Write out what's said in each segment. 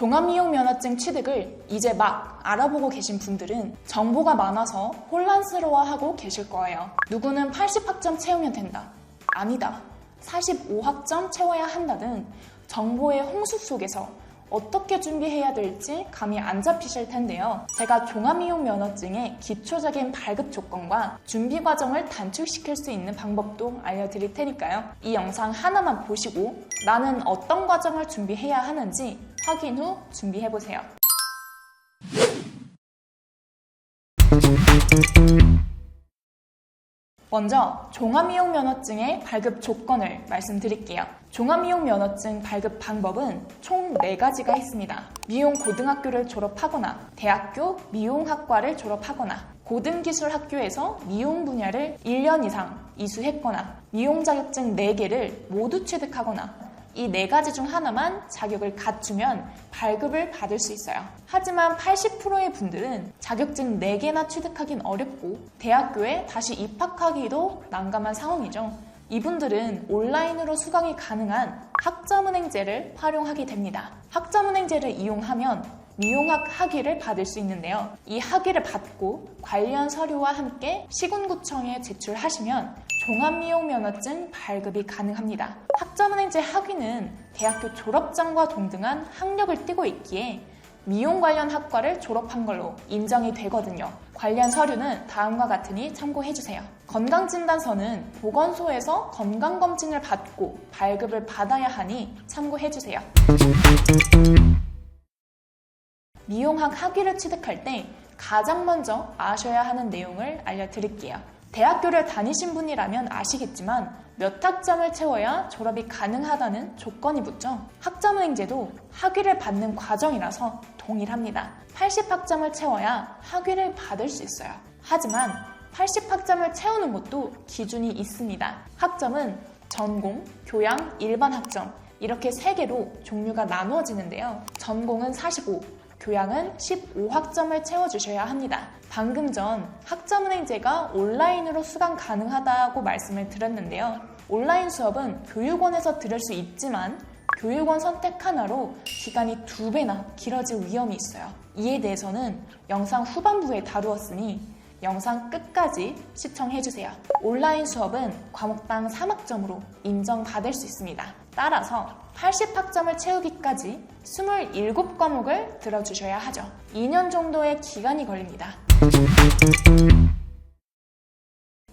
종합미용면허증 취득을 이제 막 알아보고 계신 분들은 정보가 많아서 혼란스러워하고 계실 거예요. 누구는 80학점 채우면 된다. 아니다. 45학점 채워야 한다는 정보의 홍수 속에서 어떻게 준비해야 될지 감이 안 잡히실 텐데요. 제가 종합미용 면허증의 기초적인 발급 조건과 준비 과정을 단축시킬 수 있는 방법도 알려드릴 테니까요. 이 영상 하나만 보시고 나는 어떤 과정을 준비해야 하는지 확인 후 준비해 보세요. 먼저 종합미용 면허증의 발급 조건을 말씀드릴게요. 종합미용 면허증 발급 방법은 총 4가지가 있습니다. 미용 고등학교를 졸업하거나 대학교 미용학과를 졸업하거나 고등기술학교에서 미용 분야를 1년 이상 이수했거나 미용 자격증 4개를 모두 취득하거나 이 네 가지 중 하나만 자격을 갖추면 발급을 받을 수 있어요. 하지만 80%의 분들은 자격증 4개나 취득하긴 어렵고 대학교에 다시 입학하기도 난감한 상황이죠. 이분들은 온라인으로 수강이 가능한 학점은행제를 활용하게 됩니다. 학점은행제를 이용하면 미용학 학위를 받을 수 있는데요. 이 학위를 받고 관련 서류와 함께 시군구청에 제출하시면 종합미용면허증 발급이 가능합니다. 학점은행제 학위는 대학교 졸업장과 동등한 학력을 띠고 있기에 미용 관련 학과를 졸업한 걸로 인정이 되거든요. 관련 서류는 다음과 같으니 참고해주세요. 건강진단서는 보건소에서 건강검진을 받고 발급을 받아야 하니 참고해주세요. 미용학 학위를 취득할 때 가장 먼저 아셔야 하는 내용을 알려드릴게요. 대학교를 다니신 분이라면 아시겠지만 몇 학점을 채워야 졸업이 가능하다는 조건이 붙죠. 학점은행제도 학위를 받는 과정이라서 동일합니다. 80학점을 채워야 학위를 받을 수 있어요. 하지만 80학점을 채우는 것도 기준이 있습니다. 학점은 전공, 교양, 일반 학점 이렇게 세 개로 종류가 나누어지는데요. 전공은 45, 교양은 15학점을 채워주셔야 합니다. 방금 전 학점은행제가 온라인으로 수강 가능하다고 말씀을 드렸는데요. 온라인 수업은 교육원에서 들을 수 있지만 교육원 선택 하나로 기간이 두 배나 길어질 위험이 있어요. 이에 대해서는 영상 후반부에 다루었으니 영상 끝까지 시청해주세요. 온라인 수업은 과목당 3학점으로 인정받을 수 있습니다. 따라서 80학점을 채우기까지 27과목을 들어주셔야 하죠. 2년 정도의 기간이 걸립니다.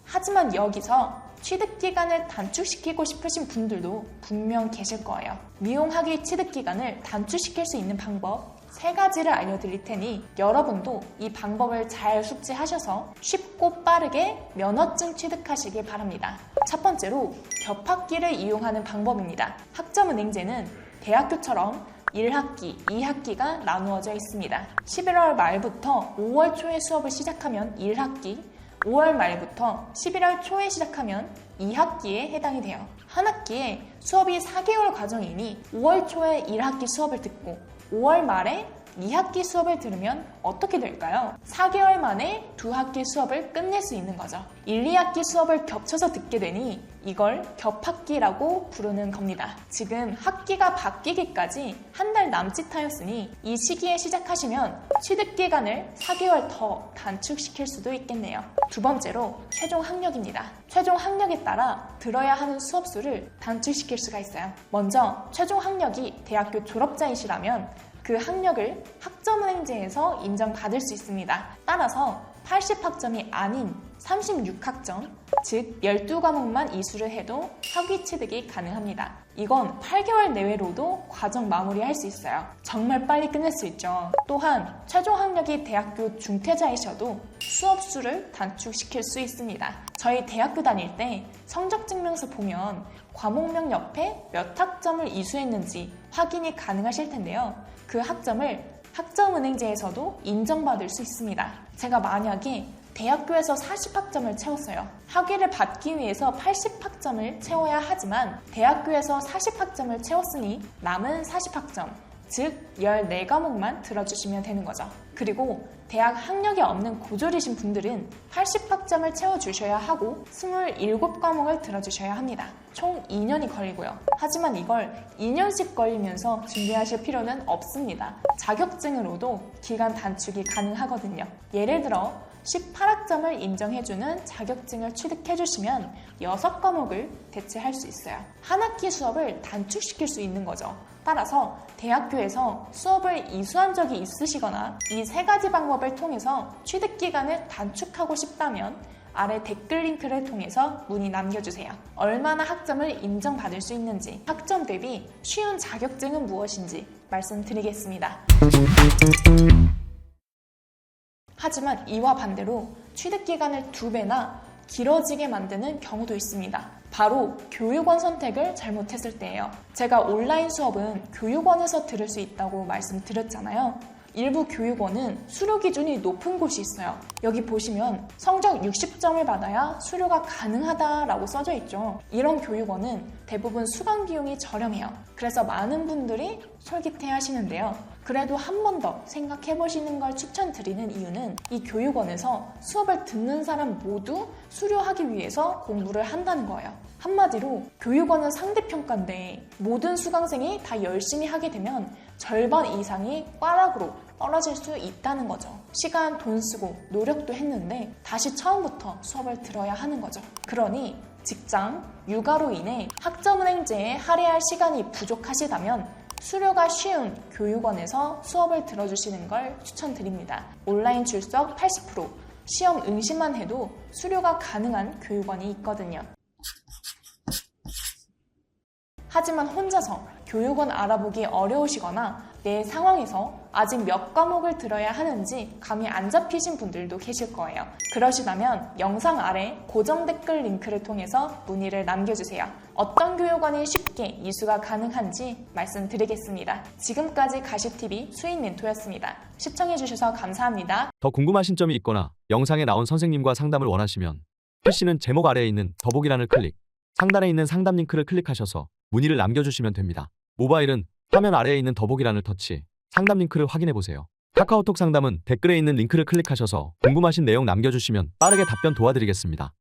하지만 여기서 취득 기간을 단축시키고 싶으신 분들도 분명 계실 거예요. 미용학위 취득 기간을 단축시킬 수 있는 방법 세 가지를 알려드릴 테니 여러분도 이 방법을 잘 숙지하셔서 쉽고 빠르게 면허증 취득하시길 바랍니다. 첫 번째로 겹학기를 이용하는 방법입니다. 학점은행제는 대학교처럼 1학기, 2학기가 나누어져 있습니다. 11월 말부터 5월 초에 수업을 시작하면 1학기, 5월 말부터 11월 초에 시작하면 2학기에 해당이 돼요. 한 학기에 수업이 4개월 과정이니 5월 초에 1학기 수업을 듣고 5월 말에 2학기 수업을 들으면 어떻게 될까요? 4개월 만에 두 학기 수업을 끝낼 수 있는 거죠. 1, 2학기 수업을 겹쳐서 듣게 되니 이걸 겹학기라고 부르는 겁니다. 지금 학기가 바뀌기까지 한 달 남짓하였으니 이 시기에 시작하시면 취득 기간을 4개월 더 단축시킬 수도 있겠네요. 두 번째로 최종 학력입니다. 최종 학력에 따라 들어야 하는 수업 수를 단축시킬 수가 있어요. 먼저 최종 학력이 대학교 졸업자이시라면 그 학력을 학점은행제에서 인정받을 수 있습니다. 따라서 80학점이 아닌 36학점, 즉 12과목만 이수를 해도 학위 취득이 가능합니다. 이건 8개월 내외로도 과정 마무리할 수 있어요. 정말 빨리 끝낼 수 있죠. 또한 최종 학력이 대학교 중퇴자이셔도 수업 수를 단축시킬 수 있습니다. 저희 대학교 다닐 때 성적 증명서 보면 과목명 옆에 몇 학점을 이수했는지 확인이 가능하실 텐데요. 그 학점을 학점은행제에서도 인정받을 수 있습니다. 제가 만약에 대학교에서 40학점을 채웠어요. 학위를 받기 위해서 80학점을 채워야 하지만 대학교에서 40학점을 채웠으니 남은 40학점, 즉 14과목만 들어주시면 되는 거죠. 그리고 대학 학력이 없는 고졸이신 분들은 80학점을 채워주셔야 하고 27과목을 들어주셔야 합니다. 총 2년이 걸리고요. 하지만 이걸 2년씩 걸리면서 준비하실 필요는 없습니다. 자격증으로도 기간 단축이 가능하거든요. 예를 들어 18학점을 인정해주는 자격증을 취득해주시면 6과목을 대체할 수 있어요. 한 학기 수업을 단축시킬 수 있는 거죠. 따라서 대학교에서 수업을 이수한 적이 있으시거나 이 세 가지 방법을 통해서 취득 기간을 단축하고 싶다면 아래 댓글 링크를 통해서 문의 남겨주세요. 얼마나 학점을 인정받을 수 있는지, 학점 대비 쉬운 자격증은 무엇인지 말씀드리겠습니다. 하지만 이와 반대로 취득 기간을 두 배나 길어지게 만드는 경우도 있습니다. 바로 교육원 선택을 잘못했을 때예요. 제가 온라인 수업은 교육원에서 들을 수 있다고 말씀드렸잖아요. 일부 교육원은 수료 기준이 높은 곳이 있어요. 여기 보시면 성적 60점을 받아야 수료가 가능하다라고 써져 있죠. 이런 교육원은 대부분 수강 비용이 저렴해요. 그래서 많은 분들이 솔깃해 하시는데요. 그래도 한 번 더 생각해 보시는 걸 추천드리는 이유는 이 교육원에서 수업을 듣는 사람 모두 수료하기 위해서 공부를 한다는 거예요. 한마디로 교육원은 상대평가인데 모든 수강생이 다 열심히 하게 되면 절반 이상이 꽈락으로 떨어질 수 있다는 거죠. 시간, 돈 쓰고 노력도 했는데 다시 처음부터 수업을 들어야 하는 거죠. 그러니 직장, 육아로 인해 학점은행제에 할애할 시간이 부족하시다면 수료가 쉬운 교육원에서 수업을 들어주시는 걸 추천드립니다. 온라인 출석 80%, 시험 응시만 해도 수료가 가능한 교육원이 있거든요. 하지만 혼자서 교육원 알아보기 어려우시거나 내 상황에서 아직 몇 과목을 들어야 하는지 감이 안 잡히신 분들도 계실 거예요. 그러시다면 영상 아래 고정 댓글 링크를 통해서 문의를 남겨주세요. 어떤 교육원이 쉽게 이수가 가능한지 말씀드리겠습니다. 지금까지 가시TV 수인 멘토였습니다. 시청해주셔서 감사합니다. 더 궁금하신 점이 있거나 영상에 나온 선생님과 상담을 원하시면 글씨는 제목 아래에 있는 더보기란을 클릭, 상단에 있는 상담 링크를 클릭하셔서 문의를 남겨주시면 됩니다. 모바일은 화면 아래에 있는 더보기란을 터치, 상담 링크를 확인해 보세요. 카카오톡 상담은 댓글에 있는 링크를 클릭하셔서 궁금하신 내용 남겨주시면 빠르게 답변 도와드리겠습니다.